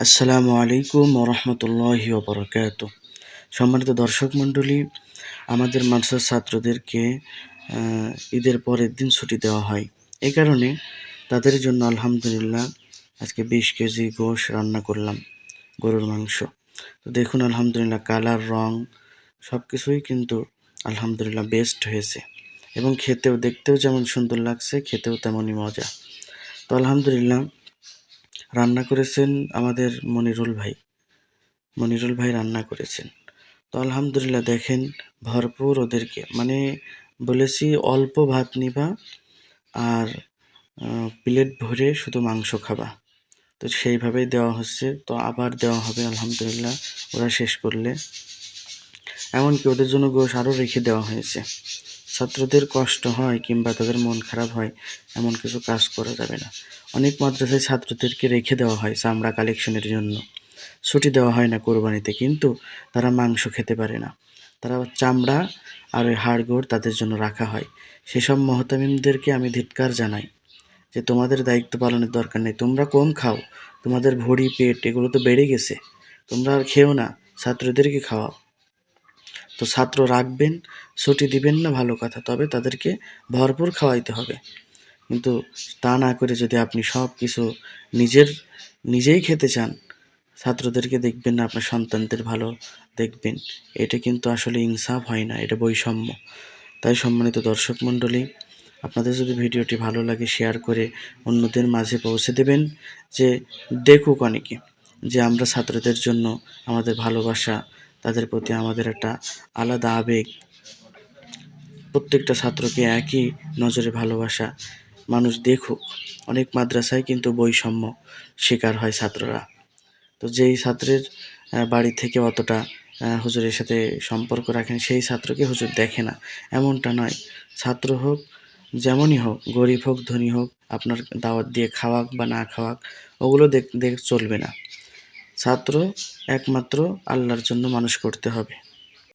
আসসালামু আলাইকুম ওরহমতুল্লাহি ওবরাকাত সম্মানিত দর্শক মণ্ডলী, আমাদের মাদ্রাসার ছাত্রদেরকে ঈদের পরের দিন ছুটি দেওয়া হয়। এই কারণে তাদের জন্য আলহামদুলিল্লাহ আজকে বিশ কেজি গোশ রান্না করলাম, গরুর মাংস। তো দেখুন, আলহামদুলিল্লাহ কালার, রং সব কিছুই কিন্তু আলহামদুলিল্লাহ বেস্ট হয়েছে। এবং খেতেও, দেখতেও যেমন সুন্দর লাগছে, খেতেও তেমনই মজা। তো আলহামদুলিল্লাহ রান্না করেছেন আমাদের মনিরুল ভাই। মনিরুল ভাই রান্না করেছেন। তো আলহামদুলিল্লাহ দেখেন, ভরপুর ওদেরকে। মানে বলেছি, অল্প ভাত নিবা আর প্লেট ভরে শুধু মাংস খাবা। তো সেইভাবেই দেওয়া হচ্ছে। তো আবার দেওয়া হবে, আলহামদুলিল্লাহ। ওরা শেষ করলে। এমনকি ওদের জন্য গোশ আরও রেখে দেওয়া হয়েছে। ছাত্রদের কষ্ট হয় কিংবা তাদের মন খারাপ হয়, এমন কিছু কাজ করা যাবে না। অনেক মাদ্রাসায় ছাত্রদেরকে রেখে দেওয়া হয় চামড়া কালেকশনের জন্য। ছুটি দেওয়া হয় না কোরবানিতে, কিন্তু তারা মাংস খেতে পারে না। তারা চামড়া আর ওই হাড়গোড় তাদের জন্য রাখা হয়। সেসব মহতামিমদেরকে আমি ধিৎকার জানাই যে তোমাদের দায়িত্ব পালনের দরকার নেই। তোমরা কম খাও, তোমাদের ভড়ি, পেট, এগুলো তো বেড়ে গেছে। তোমরা আর খেও না, ছাত্রদেরকে খাওয়াও। তো ছাত্র রাখবেন, ছুটি দিবেন না, ভালো কথা। তবে তাদেরকে ভরপুর খাওয়াইতে হবে। কিন্তু তা না করে যদি আপনি সব কিছু নিজের, নিজেই খেতে চান, ছাত্রদেরকে দেখবেন না, আপনার সন্তানদের ভালো দেখবেন। এটা কিন্তু আসলে ইনসাফ হয় না, এটা বৈষম্য। তাই সম্মানিত দর্শক মণ্ডলী, আপনাদের যদি ভিডিওটি ভালো লাগে, শেয়ার করে অন্যদের মাঝে পৌঁছে দেবেন যে দেখুক অনেকে, যে আমরা ছাত্রদের জন্য আমাদের ভালোবাসা তাদের প্রতি আমাদের একটা আলাদা আবেগ। প্রত্যেকটা ছাত্রকে একই নজরে ভালোবাসা। মানুষ দেখুক, অনেক মাদ্রাসায় কিন্তু বৈষম্য শিকার হয় ছাত্ররা। তো যেই ছাত্রের বাড়ি থেকে অতটা হুজুরের সাথে সম্পর্ক রাখেন, সেই ছাত্রকে হুজুর দেখে না। এমনটা নয়। ছাত্র হোক, যেমনই হোক, গরিব হোক, ধনী হোক, আপনার দাওয়াত দিয়ে খাওয়াক বা না খাওয়াক, ওগুলো দেখ চলবে না। ছাত্র একমাত্র আল্লাহর জন্য মানুষ করতে হবে।